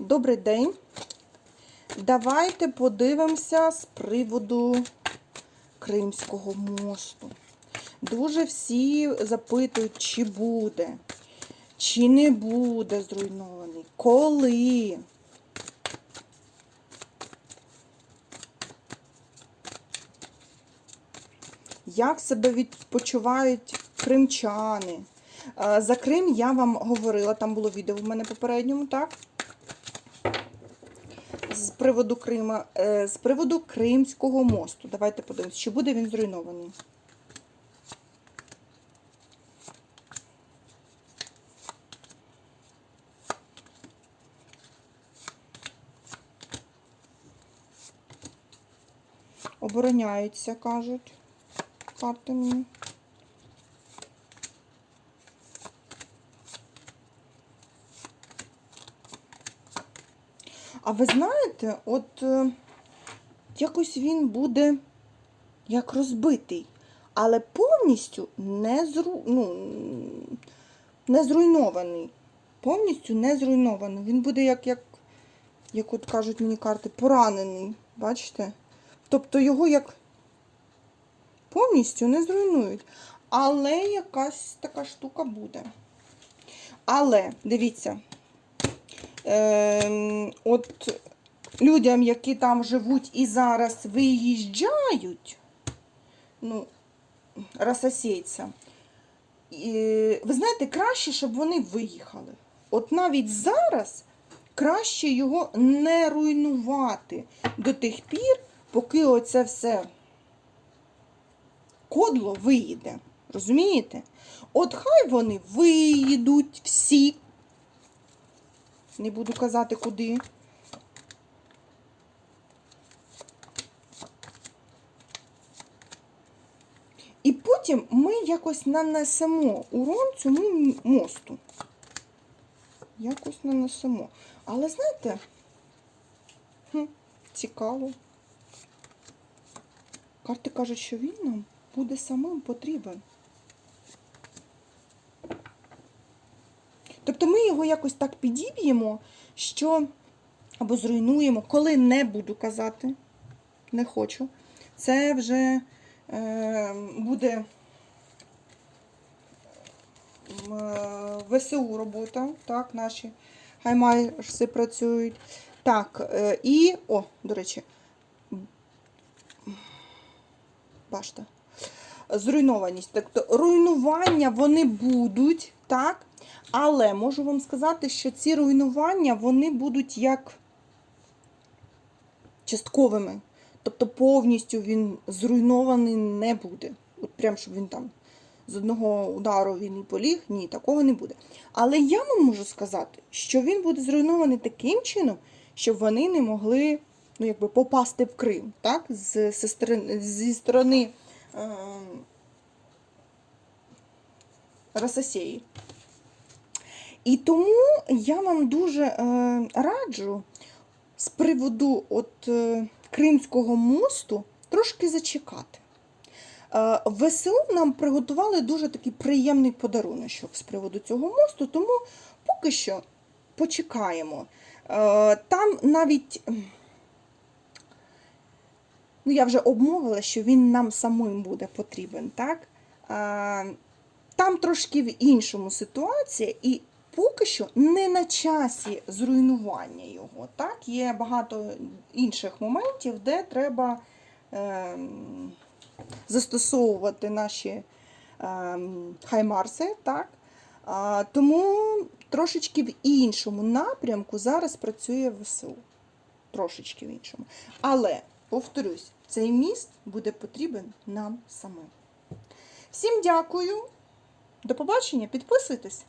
Добрий день. Давайте подивимося з приводу Кримського мосту. Дуже всі запитують, чи буде, чи не буде зруйнований, коли. Як себе відпочивають кримчани? Е, За Крим я вам говорила, там було відео в мене попередньому, так? Приводу Крима, е, з приводу Кримського мосту. Давайте подивимось, чи буде він зруйнований. Обороняються, кажуть. Карти мені. А ви знаєте, от е, якось він буде як розбитий, але повністю не, зру, ну, не зруйнований. Повністю не зруйнований. Він буде, як, як, як от кажуть мені карти, поранений. Бачите? Тобто його як повністю не зруйнують. Але якась така штука буде. Але, дивіться, е, от людям, які там живуть і зараз виїжджають, ну, і, ви знаєте, краще, щоб вони виїхали. От навіть зараз краще його не руйнувати до тих пір, поки оце все кодло виїде. Розумієте? От хай вони виїдуть всі. Не буду казати куди. І потім ми якось нанесемо урон цьому мосту. Якось нанесемо. Але знаєте, хм, цікаво. Карти кажуть, що він нам буде самим потрібен. Тобто ми його якось так підіб'ємо, що або зруйнуємо, коли не буду казати, не хочу. Це вже е, буде е, ВСУ робота, так, наші хаймайси працюють. Так, е, і, о, до речі, башта. Зруйнованість. Тобто руйнування вони будуть, так? Але можу вам сказати, що ці руйнування вони будуть як частковими. Тобто повністю він зруйнований не буде. От прям, щоб він там з одного удару він і поліг, ні, такого не буде. Але я вам можу сказати, що він буде зруйнований таким чином, щоб вони не могли ну, якби, попасти в Крим, так? З, сторони, зі сторони е, Рососії. І тому я вам дуже е, раджу з приводу от, е, Кримського мосту трошки зачекати. Е, ВСУ нам приготували дуже такий приємний подарунок з приводу цього мосту, тому поки що почекаємо. Е, там навіть, ну я вже обмовила, що він нам самим буде потрібен, так? Е, там трошки в іншому ситуація, і поки що не на часі зруйнування його. Так? Є багато інших моментів, де треба е, застосовувати наші е, хаймарси. Так? А, тому трошечки в іншому напрямку зараз працює ВСУ. Трошечки в іншому. Але, повторюсь, цей міст буде потрібен нам самим. Всім дякую. До побачення, підписуйтесь.